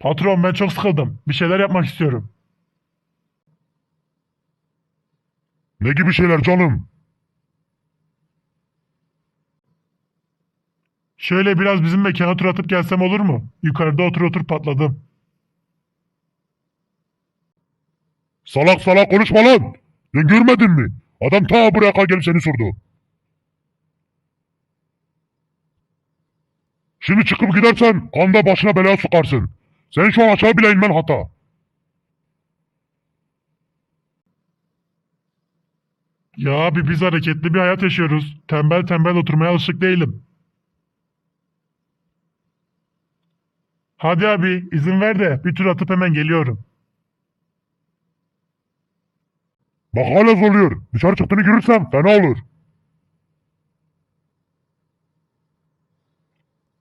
Patron ben çok sıkıldım. Bir şeyler yapmak istiyorum. Ne gibi şeyler canım? Şöyle biraz bizim mekana tur atıp gelsem olur mu? Yukarıda otur otur patladım. Salak salak konuşma lan. Ya görmedin mi? Adam ta buraya kadar gelip seni sordu. Şimdi çıkıp gidersen anda başına bela sokarsın. Sen şu an aşağı bile inmen hata. Ya abi biz hareketli bir hayat yaşıyoruz. Tembel tembel oturmaya alışık değilim. Hadi abi izin ver de bir tur atıp hemen geliyorum. Bak hala zorluyor. Dışarı çıktığını görürsem fena olur.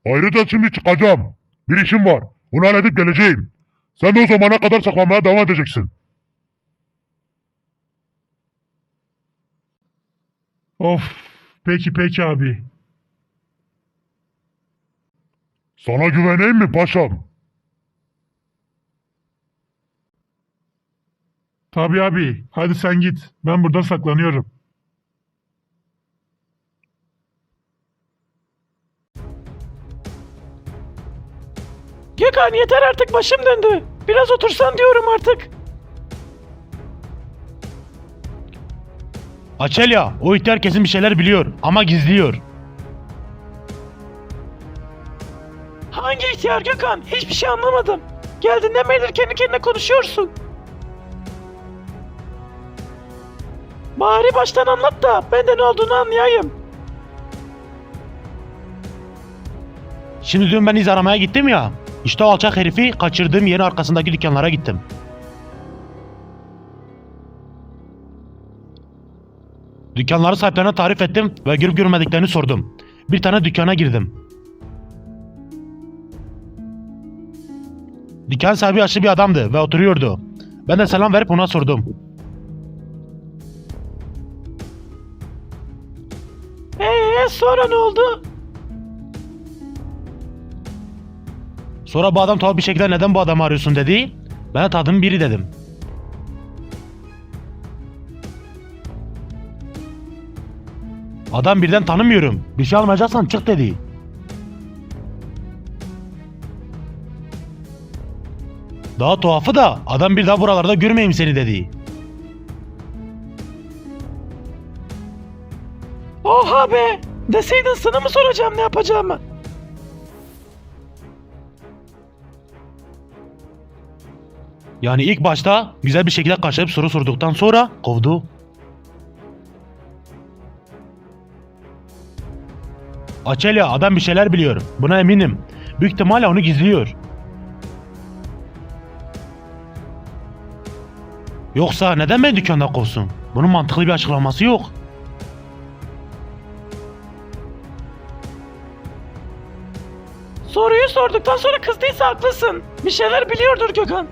Ayrıca şimdi çıkacağım. Bir işim var. Bunu halledip geleceğim. Sen de o zamana kadar saklanmaya devam edeceksin. Of peki peki abi. Sana güveneyim mi paşam? Tabii abi hadi sen git. Ben burada saklanıyorum. Gökhan yeter artık başım döndü. Biraz otursan diyorum artık. Açelya, o ihtiyar kesin bir şeyler biliyor ama gizliyor. Hangi ihtiyar Gökhan? Hiçbir şey anlamadım. Geldiğinden beridir kendi kendine konuşuyorsun. Bari baştan anlat da ben de ne olduğunu anlayayım. Şimdi dün ben iz aramaya gittim ya. İşte alçak herifi kaçırdığım yerin arkasındaki dükkanlara gittim. Dükkanları sahiplerine tarif ettim ve görüp görmediklerini sordum. Bir tane dükkana girdim. Dükkan sahibi yaşlı bir adamdı ve oturuyordu. Ben de selam verip ona sordum. Eee sonra ne oldu? Sonra bu adam tuhaf bir şekilde neden bu adamı arıyorsun dedi. Ben de tanıdığım biri dedim. Adam birden tanımıyorum. Bir şey almayacaksan çık dedi. Daha tuhafı da adam bir daha buralarda görmeyeyim seni dedi. Oha be! Deseydin sana mı soracağım ne yapacağımı? Yani ilk başta güzel bir şekilde karşılayıp soru sorduktan sonra kovdu. Açelya adam bir şeyler biliyor. Buna eminim. Büyük ihtimalle onu gizliyor. Yoksa neden beni dükkanda kovsun? Bunun mantıklı bir açıklaması yok. Soruyu sorduktan sonra kızdıysa haklısın. Bir şeyler biliyordur Gökhan.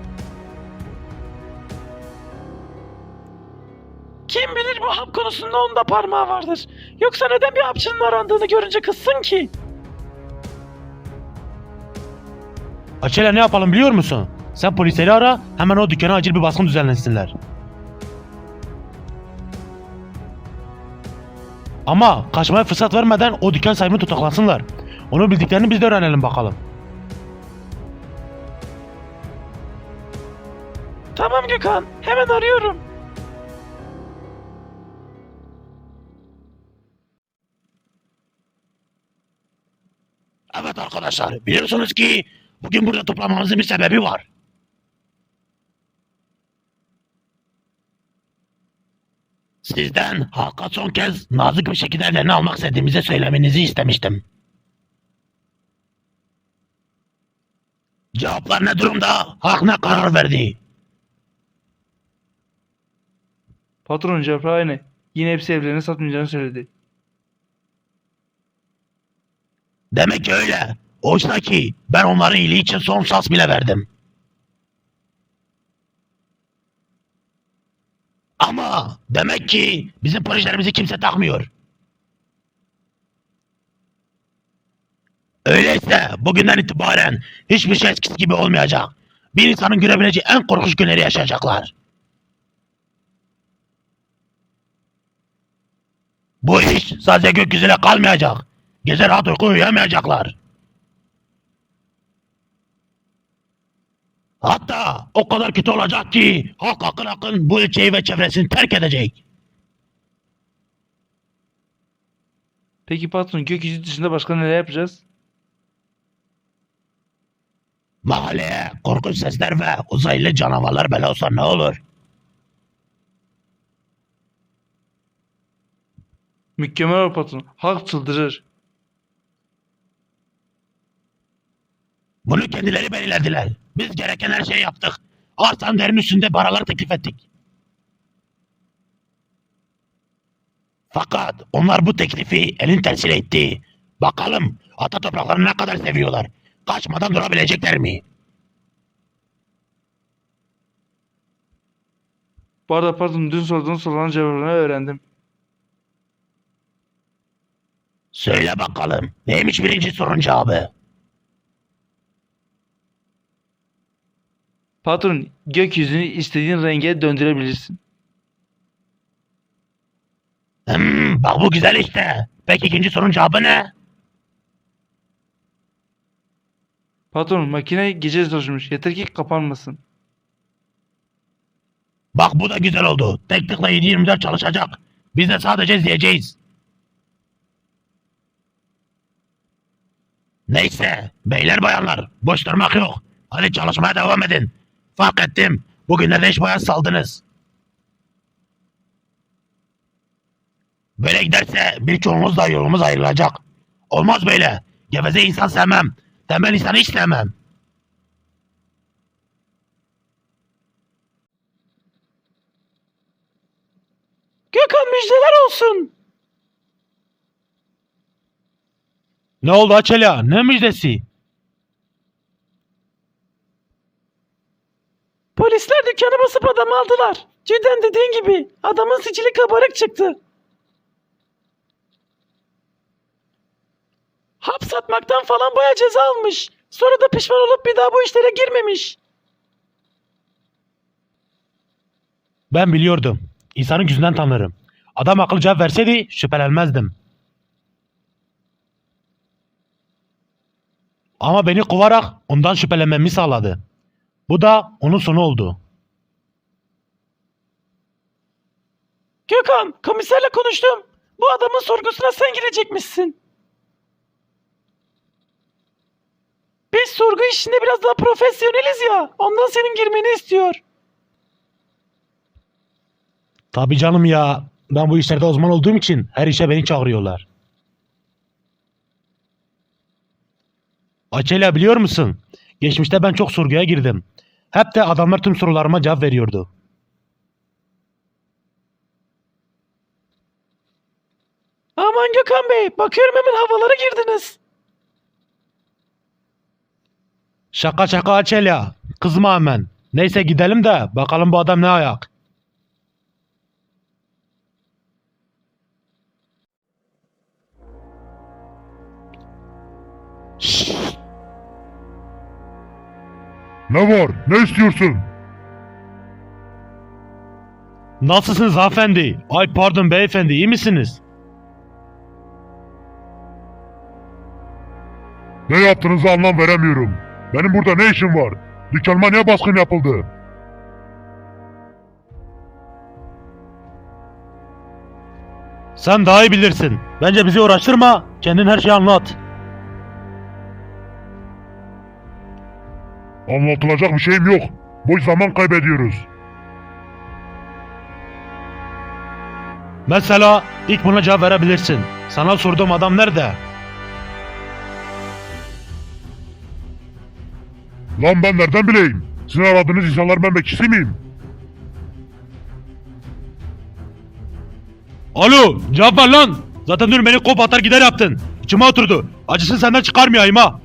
Kim bilir bu hap konusunda onda parmağı vardır. Yoksa neden bir hapçının arandığını görünce kızsın ki? Açelya ne yapalım biliyor musun? Sen polisleri ara hemen o dükkana acil bir baskın düzenlensinler. Ama kaçmaya fırsat vermeden o dükkan sahibini tutuklasınlar. Onu bildiklerini biz de öğrenelim bakalım. Tamam Gökhan, hemen arıyorum. Evet arkadaşlar biliyorsunuz ki bugün burada toplamamızın bir sebebi var. Sizden Hakk'a son kez nazik bir şekilde ellerini almak istediğimizi söylemenizi istemiştim. Cevaplar ne durumda? Hak ne karar verdi? Patron aynı. Yine hepsi evlerini satmayacağını söyledi. Demek öyle. Oysa ki ben onların iyiliği için son sas bile verdim. Ama demek ki bizim projelerimizi kimse takmıyor. Öyleyse bugünden itibaren hiçbir şey eskisi gibi olmayacak. Bir insanın görebileceği en korkunç günleri yaşayacaklar. Bu iş sadece gökyüzüne kalmayacak. Gece rahat uyku uyuyamayacaklar. Hatta o kadar kötü olacak ki halk akın akın bu ilçeyi ve çevresini terk edecek. Peki patron gökyüzü dışında başka neler yapacağız? Mahalleye korkunç sesler ve uzaylı canavarlar bela olsa ne olur? Mükemmel patron. Halk çıldırır. Bunu kendileri belirlediler. Biz gereken her şeyi yaptık. Arsan derin üstünde paralar teklif ettik. Fakat onlar bu teklifi elin tersiyle etti. Bakalım ata topraklarını ne kadar seviyorlar. Kaçmadan durabilecekler mi? Bu arada patron dün sorduğun soruların cevaplarını öğrendim. Söyle bakalım. Neymiş birinci sorun cevabı? Patron gökyüzünü istediğin renge döndürebilirsin. Hmm, bak bu güzel işte. Peki ikinci sorun cevabı ne? Patron makine gece çalışmış. Yeter ki kapanmasın. Bak bu da güzel oldu. Tek tıkla 7-24 çalışacak. Biz de sadece izleyeceğiz. Neyse beyler bayanlar boş durmak yok. Hadi çalışmaya devam edin. Fark ettim. Bugünlerde iş bayağı saldınız. Böyle giderse birçoğumuzla yolumuz ayrılacak. Olmaz böyle. Geveze insan sevmem. Tembel insanı hiç sevmem. Gökhan müjdeler olsun. Ne oldu Açela? Ne müjdesi? Polisler dükkanı basıp adamı aldılar. Cidden dediğin gibi adamın sicili kabarık çıktı. Hap satmaktan falan baya ceza almış. Sonra da pişman olup bir daha bu işlere girmemiş. Ben biliyordum. İnsanın yüzünden tanırım. Adam akıllı cevap verseydi şüphelenmezdim. Ama beni kovarak ondan şüphelenmemi sağladı. Bu da onun sonu oldu. Gökhan komiserle konuştum. Bu adamın sorgusuna sen girecekmişsin. Biz sorgu işinde biraz daha profesyoneliz ya. Ondan senin girmeni istiyor. Tabii canım ya. Ben bu işlerde uzman olduğum için her işe beni çağırıyorlar. Açela biliyor musun? Geçmişte ben çok sorguya girdim. Hep de adamlar tüm sorularıma cevap veriyordu. Aman Gökhan Bey bakıyorum hemen havalara girdiniz. Şaka şaka Açela. Kızma hemen. Neyse gidelim de bakalım bu adam ne ayak. Ne var? Ne istiyorsun? Nasılsınız hanımefendi? Ay pardon beyefendi iyi misiniz? Ne yaptığınızı anlam veremiyorum. Benim burada ne işim var? Dükkanıma niye baskın yapıldı? Sen daha iyi bilirsin. Bence bizi uğraştırma. Kendin her şeyi anlat. Anlatılacak bir şeyim yok. Boş zaman kaybediyoruz. Mesela ilk buna cevap verebilirsin. Sana sorduğum adam nerede? Lan ben nereden bileyim? Sizin aradığınız insanlar ben bekçisi miyim? Alo cevap ver lan. Zaten dün beni kop atar gider yaptın. İçime oturdu. Acısını senden çıkarmayayım ha.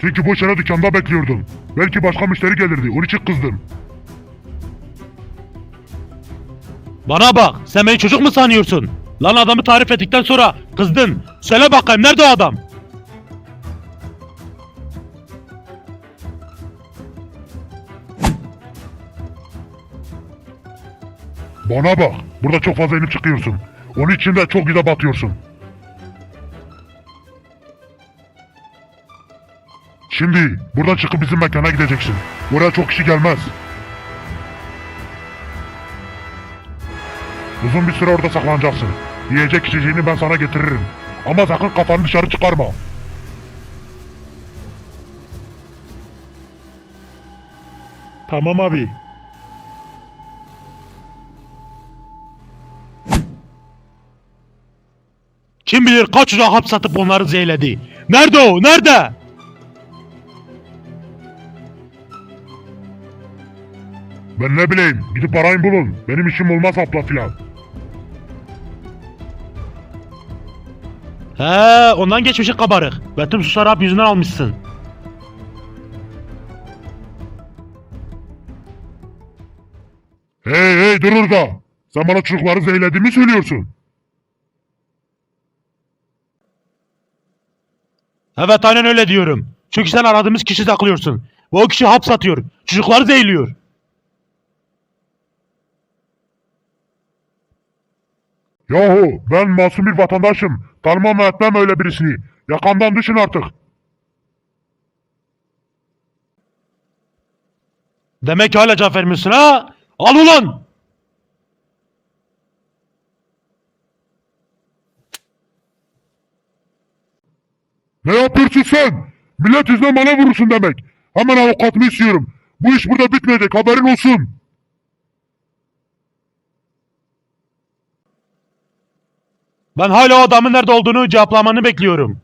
Çünkü boş yere dükkanda bekliyordum. Belki başka müşteri gelirdi. Onun için kızdım. Bana bak sen beni çocuk mu sanıyorsun? Lan adamı tarif ettikten sonra kızdın. Söyle bakayım nerede o adam? Bana bak. Burada çok fazla inip çıkıyorsun. Onun için de çok güzel batıyorsun. Şimdi buradan çıkıp bizim mekana gideceksin. Oraya çok kişi gelmez. Uzun bir süre orada saklanacaksın. Yiyecek içeceğini ben sana getiririm. Ama sakın kafanı dışarı çıkarma. Tamam abi. Kim bilir kaç uca hap satıp onları zeyledi. Nerede o? Nerede? Ben ne bileyim, gidip arayın bulun. Benim işim olmaz hapla filan. He, ondan geçmişi kabarık. Ve tüm susar hap yüzünden almışsın. Hey hey dur orada. Sen bana çocukları zehirlediğimi söylüyorsun. Evet aynen öyle diyorum. Çünkü sen aradığımız kişi saklıyorsun. Ve o kişi hap satıyor. Çocukları zehirliyor. Yahu ben masum bir vatandaşım. Tanımam etmem öyle birisini. Yakamdan düşün artık. Demek hala cevap vermiyorsun ha? Al ulan! Ne yapıyorsun sen? Millet yüzünden bana vurursun demek. Hemen avukatımı istiyorum. Bu iş burada bitmeyecek haberin olsun. Ben hala o adamın nerede olduğunu cevaplamanı bekliyorum.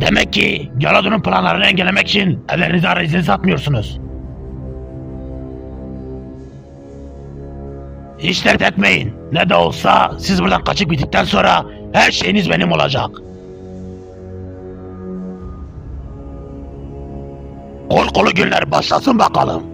Demek ki Galadon'un planlarını engellemek için evlerinizi arayüzünü satmıyorsunuz. Hiç dert etmeyin. Ne de olsa siz buradan kaçıp gittikten sonra her şeyiniz benim olacak. Kol kolu günler başlasın bakalım.